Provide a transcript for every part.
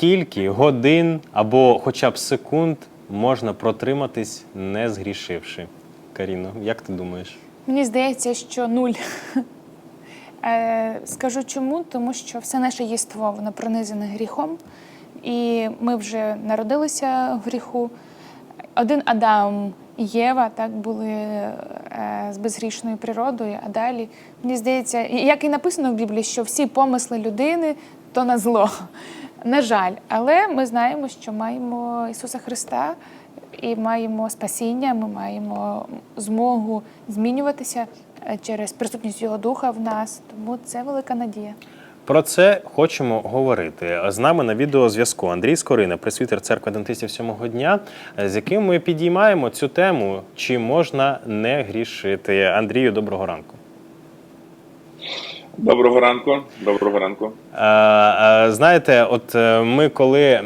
скільки годин або хоча б секунд можна протриматись, не згрішивши? Каріно, як ти думаєш? Мені здається, що нуль. Е, Скажу чому, тому що все наше єство воно пронизане гріхом, і ми вже народилися в гріху. Один Адам і Єва так були е, з безгрішною природою, а далі мені здається, як і написано в Біблії, що всі помисли людини то на зло. На жаль, але ми знаємо, що маємо Ісуса Христа і маємо спасіння, ми маємо змогу змінюватися е, через присутність Його Духа в нас. Тому це велика надія. Про це хочемо говорити. З нами на відеозв'язку Андрій Скорина, пресвітер церкви Адвентистів сьомого дня, з яким ми підіймаємо цю тему, чи можна не грішити. Андрію, доброго ранку. Доброго ранку. Доброго ранку. Знаєте, от е, ми коли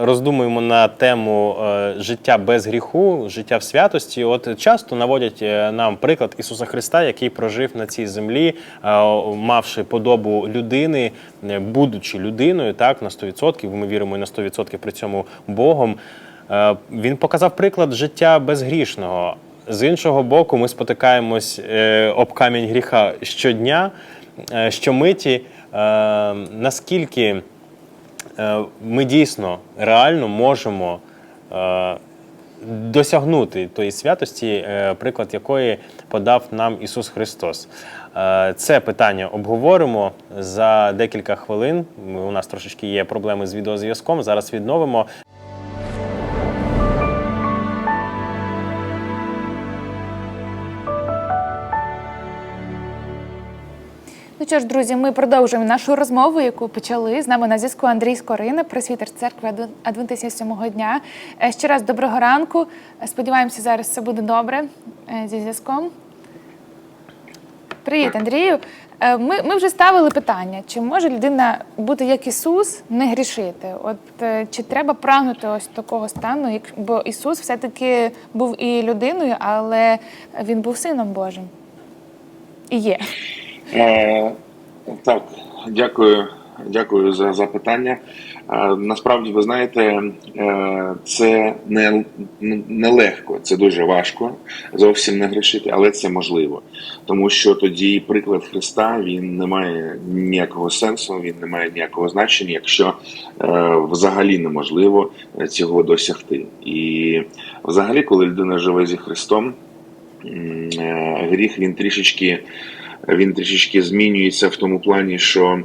роздумуємо на тему е, життя без гріху, життя в святості, от часто наводять е, нам приклад Ісуса Христа, який прожив на цій землі, мавши подобу людини, будучи людиною, так на 100%, ми віримо і на 100% при цьому Богом. Він показав приклад життя безгрішного. З іншого боку, ми спотикаємось об камінь гріха щодня, щомиті. Е, наскільки е, ми дійсно реально можемо е, досягнути тої святості, е, приклад якої подав нам Ісус Христос. Е, Це питання обговоримо за декілька хвилин. У нас трошечки є проблеми з відеозв'язком. Зараз відновимо. Що ж, друзі, ми продовжуємо нашу розмову, яку почали. З нами на зв'язку Андрій Скорина, пресвітер церкви Адвен- Адвентистів сьомого дня. Е, Ще раз доброго ранку. Сподіваємося, зараз все буде добре е, зі зв'язком. Привіт, Андрію. Е, Ми, ми вже ставили питання, чи може людина бути як Ісус, не грішити? От чи треба прагнути ось такого стану, бо Ісус все-таки був і людиною, але він був сином Божим. І є. Е, так, дякую, дякую за запитання. Е, насправді, ви знаєте, е, це не, не легко, це дуже важко зовсім не грішити, але це можливо. Тому що тоді приклад Христа він не має ніякого сенсу, він не має ніякого значення, якщо е, взагалі неможливо цього досягти. І взагалі, коли людина живе зі Христом, гріх він трішечки він трішечки змінюється в тому плані, що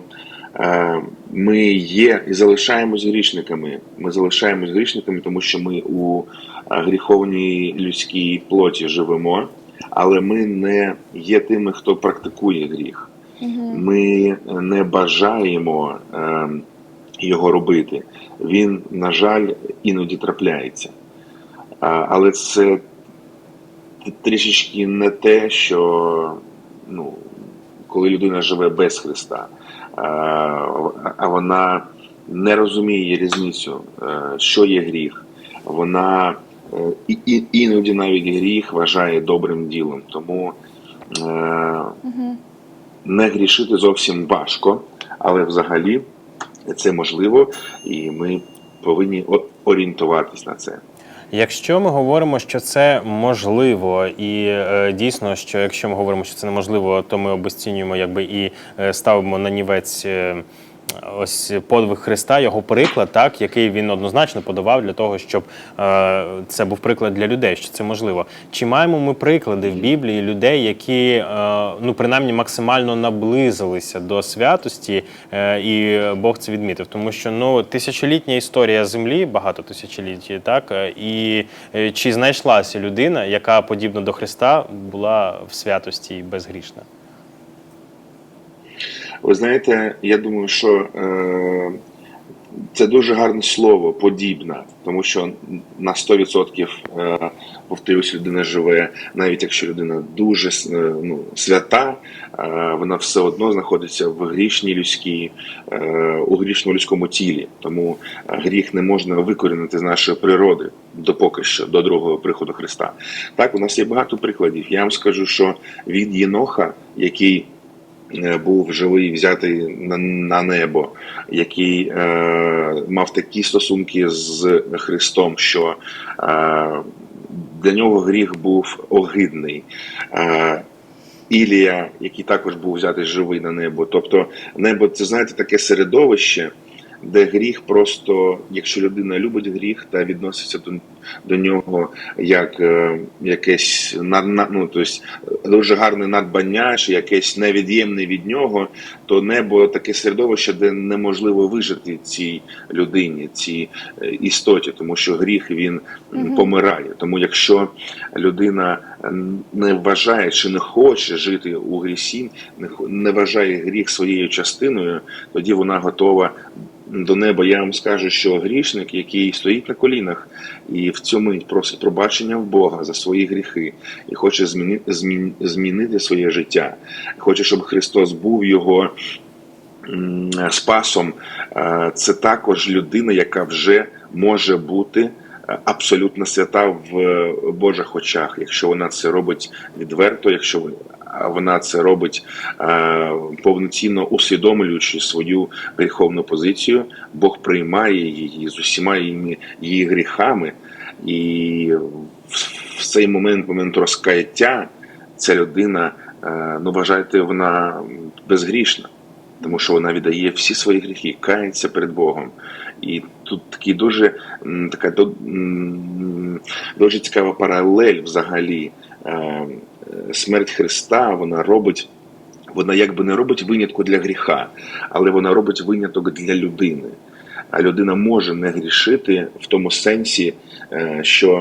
е, ми є і залишаємось грішниками. Ми залишаємось грішниками, тому що ми у е, гріховній людській плоті живемо, але ми не є тими, хто практикує гріх. Ми не бажаємо е, його робити. Він, на жаль, іноді трапляється. Але це трішечки не те, що коли людина живе без Христа, а, а вона не розуміє різницю, е, що є гріх. Вона е, і, і, іноді навіть гріх вважає добрим ділом. Тому е, не грішити зовсім важко, але взагалі це можливо, і ми повинні орієнтуватись на це. Якщо ми говоримо, що це можливо, і е, дійсно, що якщо ми говоримо, що це неможливо, то ми обесцінюємо якби і е, ставимо на нівець. е, Ось подвиг Христа, його приклад, так який він однозначно подавав для того, щоб е, це був приклад для людей, що це можливо. Чи маємо ми приклади в Біблії людей, які е, ну принаймні максимально наблизилися до святості, е, і Бог це відмітив? Тому що ну тисячолітня історія землі, багато тисячоліть, так е, і е, чи знайшлася людина, яка подібно до Христа була в святості безгрішна? Ви знаєте, я думаю, що е, це дуже гарне слово подібна, тому що на 100% е, повторюсь, людина живе, навіть якщо людина дуже е, ну, свята, е, вона все одно знаходиться в грішній людській, е, у грішному людському тілі. Тому е, гріх не можна викорінити з нашої природи допоки що до другого приходу Христа. Так, у нас є багато прикладів. Я вам скажу, що від Єноха, який був живий, взятий на, на небо, який е, мав такі стосунки з Христом, що е, для нього гріх був огидний. Е, Ілія, який також був взятий живий на небо. Тобто, небо це знаєте таке середовище, де гріх просто, якщо людина любить гріх та відноситься до, до нього як е, якесь над, над- ну, тобто, дуже гарне надбання, чи якесь невід'ємне від нього, то небо таке середовище, де неможливо вижити цій людині, цій е, істоті, тому що гріх він м, помирає. Тому якщо людина не вважає чи не хоче жити у грісі, не, не вважає гріх своєю частиною, тоді вона готова до неба. Я вам скажу, що грішник, який стоїть на колінах і в цю мить просить пробачення в Бога за свої гріхи і хоче змінити, змін, змінити своє життя, хоче, щоб Христос був його спасом, це також людина, яка вже може бути е, абсолютно свята в Божих очах, якщо вона це робить відверто, якщо вона- це робить е, повноцінно усвідомлюючи свою гріховну позицію, Бог приймає її з усіма її, її гріхами, і в, цей момент, момент розкаяття, ця людина, е, ну вважайте, вона безгрішна тому що вона віддає всі свої гріхи, кається перед Богом. І тут такий дуже така дуже цікава паралель взагалі. Смерть Христа вона робить. Вона якби не робить винятку для гріха, але вона робить виняток для людини. А людина може не грішити в тому сенсі, е, що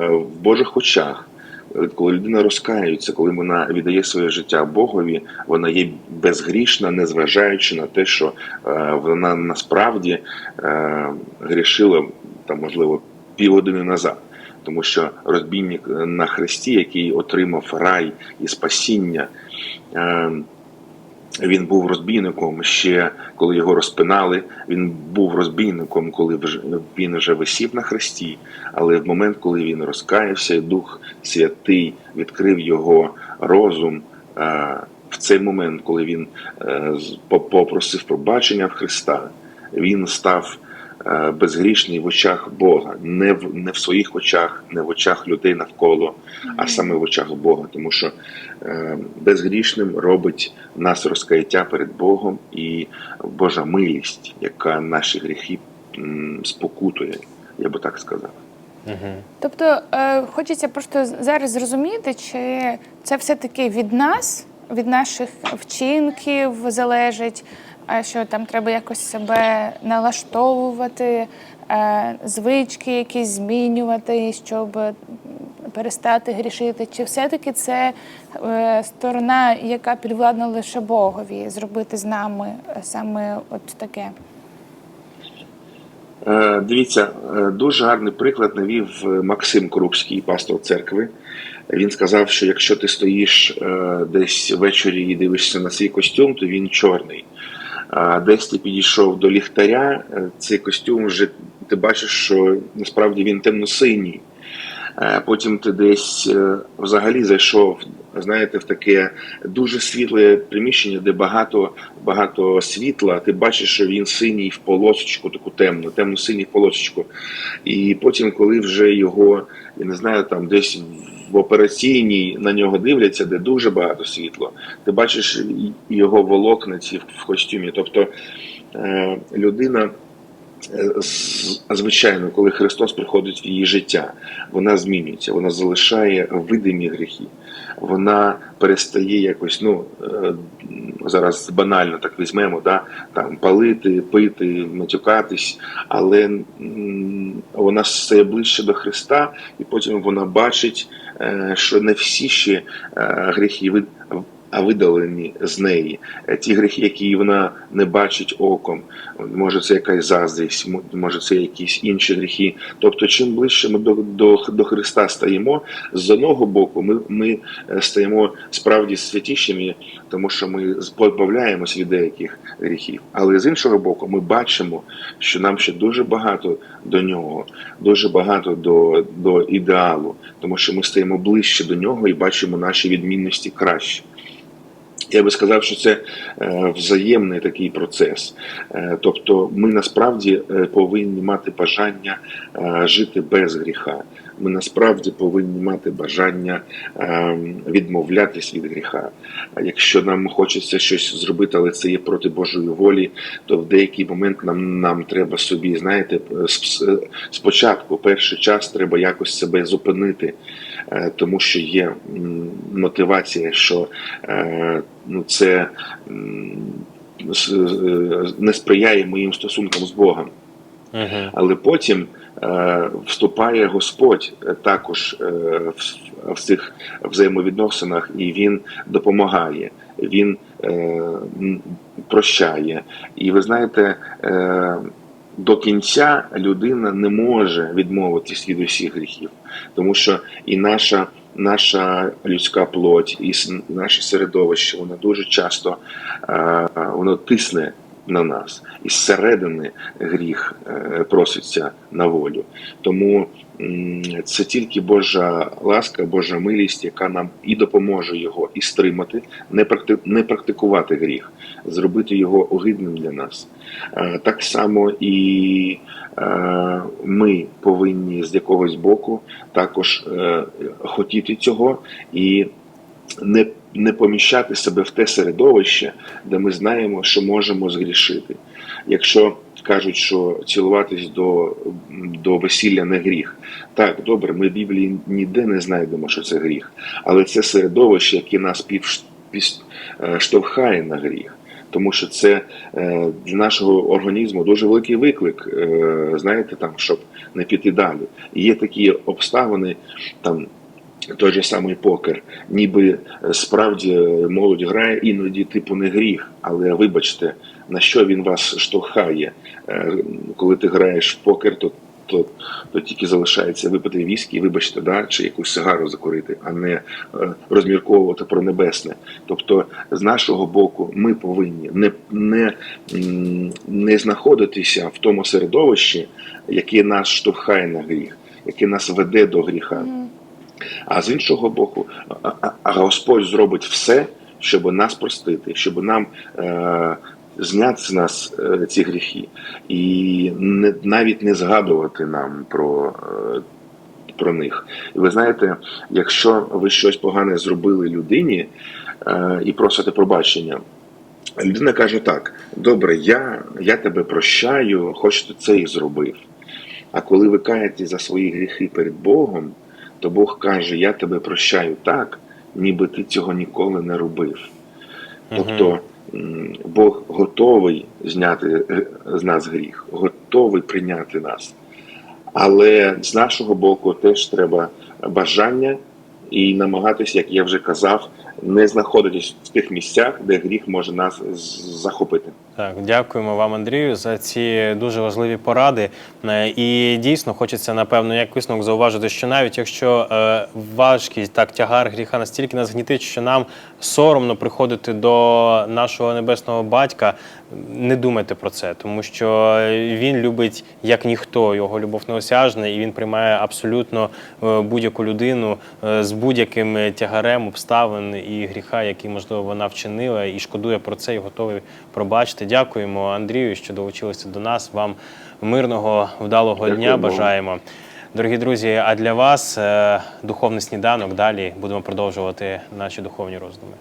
е, в Божих очах, коли людина розкаюється, коли вона віддає своє життя Богові, вона є безгрішна, незважаючи на те, що е, вона насправді грішила там, можливо, півгодини назад. Тому що розбійник на хресті, який отримав рай і спасіння, е, він був розбійником ще коли його розпинали. Він був розбійником, коли він вже висів на хресті. Але в момент, коли він розкаявся, і Дух Святий відкрив його розум. е, В цей момент, коли він е, попросив пробачення в Христа, він став е, безгрішний в очах Бога, не в не в своїх очах, не в очах людей навколо, а саме в очах Бога, тому що е, безгрішним робить нас розкаяття перед Богом і Божа милість, яка наші гріхи спокутує, я би так сказав. Тобто е, хочеться просто зараз зрозуміти, чи це все-таки від нас, від наших вчинків залежить, е, що там треба якось себе налаштовувати, е, звички якісь змінювати, щоб перестати грішити. Чи все-таки це е, сторона, яка підвладна лише Богові, зробити з нами е, саме от таке? Дивіться, дуже гарний приклад навів Максим Крупський, пастор церкви. Він сказав, що якщо ти стоїш десь ввечері і дивишся на свій костюм, то він чорний. Десь ти підійшов до ліхтаря, е, цей костюм вже ти бачиш, що насправді він темно-синій. Е, Потім ти десь е, взагалі зайшов, знаєте, в таке дуже світле приміщення, де багато, багато світла. Ти бачиш, що він синій в полосочку, таку темну, темно-синій в полосочку. І потім, коли вже його, я не знаю, там десь в операційній на нього дивляться, де дуже багато світла, ти бачиш його волокна ці в в костюмі. Тобто е, людина. Е, Звичайно, коли Христос приходить в її життя, вона змінюється, вона залишає видимі гріхи, вона перестає якось, ну е, зараз банально так візьмемо, да, там палити, пити, матюкатись, але вона стає ближче до Христа, і потім вона бачить, е, що не всі ще гріхи а видалені з неї. Е, Ті гріхи, які вона не бачить оком, може це якась заздрість, може це якісь інші гріхи. Тобто, чим ближче ми до, до, до Христа стаємо, з одного боку, ми, ми е, стаємо справді святішими, тому що ми позбавляємось від деяких гріхів. Але з іншого боку, ми бачимо, що нам ще дуже багато до нього, дуже багато до, до ідеалу, тому що ми стаємо ближче до нього і бачимо наші відмінності краще. Я би сказав, що це е, взаємний такий процес. Е, Тобто, ми насправді е, повинні мати бажання жити без гріха. Ми насправді повинні мати бажання відмовлятись від гріха. Якщо нам хочеться щось зробити, але це є проти Божої волі, то в деякий момент нам, нам треба собі, знаєте, спочатку, перший час треба якось себе зупинити, тому що є мотивація, що е, ну, це е, не сприяє моїм стосункам з Богом. Угу. Але потім е, вступає Господь е, також е, в, в цих взаємовідносинах, і Він допомагає, Він е, прощає. І ви знаєте, е, до кінця людина не може відмовитись від усіх гріхів, тому що і наша. Наша людська плоть і наше середовище, воно дуже часто е, воно тисне на нас, і зсередини гріх е, проситься на волю. Тому це тільки Божа ласка, Божа милість, яка нам і допоможе його і стримати, не практи- не практикувати гріх, зробити його огидним для нас. Е, Так само і е, ми повинні з якогось боку також хотіти цього і не, не поміщати себе в те середовище, де ми знаємо, що можемо згрішити. Якщо кажуть, що цілуватись до, до весілля не гріх, так добре, ми в Біблії ніде не знайдемо, що це гріх, але це середовище, яке нас пів, е, на гріх. Тому що це е, для нашого організму дуже великий виклик, е, знаєте, там, щоб не піти далі. І є такі обставини, там той же самий покер, ніби е, справді е, молодь грає, іноді типу не гріх, але вибачте, на що він вас штовхає. Е, Коли ти граєш в покер, то, то, то тільки залишається випити віскі, вибачте, да, чи якусь сигару закурити, а не розмірковувати про небесне. Тобто, з нашого боку, ми повинні не, не, не знаходитися в тому середовищі, яке нас штовхає на гріх, яке нас веде до гріха. А з іншого боку, Господь зробить все, щоб нас простити, щоб нам е, зняти з нас е, ці гріхи, і не, навіть не згадувати нам про, е, про них. І ви знаєте, якщо ви щось погане зробили людині е, і просите пробачення. Людина каже так: добре, я, я тебе прощаю, хоч ти це і зробив. А коли ви каєтесь за свої гріхи перед Богом, то Бог каже: Я тебе прощаю так, ніби ти цього ніколи не робив. Тобто Бог готовий зняти е, з нас гріх, готовий прийняти нас. Але з нашого боку теж треба бажання і намагатися, як я вже казав, не знаходитись в тих місцях, де гріх може нас захопити. Так, дякуємо вам, Андрію, за ці дуже важливі поради. Е, І дійсно хочеться, напевно, як висновок зауважити, що навіть якщо е, важкість, так тягар гріха настільки нас гнітить, що нам соромно приходити до нашого небесного батька, не думайте про це, тому що він любить як ніхто, його любов неосяжна, і він приймає абсолютно е, будь-яку людину е, з будь-яким тягарем обставин і гріха, які можливо вона вчинила, і шкодує про це, і готовий пробачити. Дякуємо Андрію, що долучилися до нас. Вам мирного, вдалого Дякую дня бажаємо. Дорогі друзі, а для вас е, духовний сніданок. Далі будемо продовжувати наші духовні роздуми.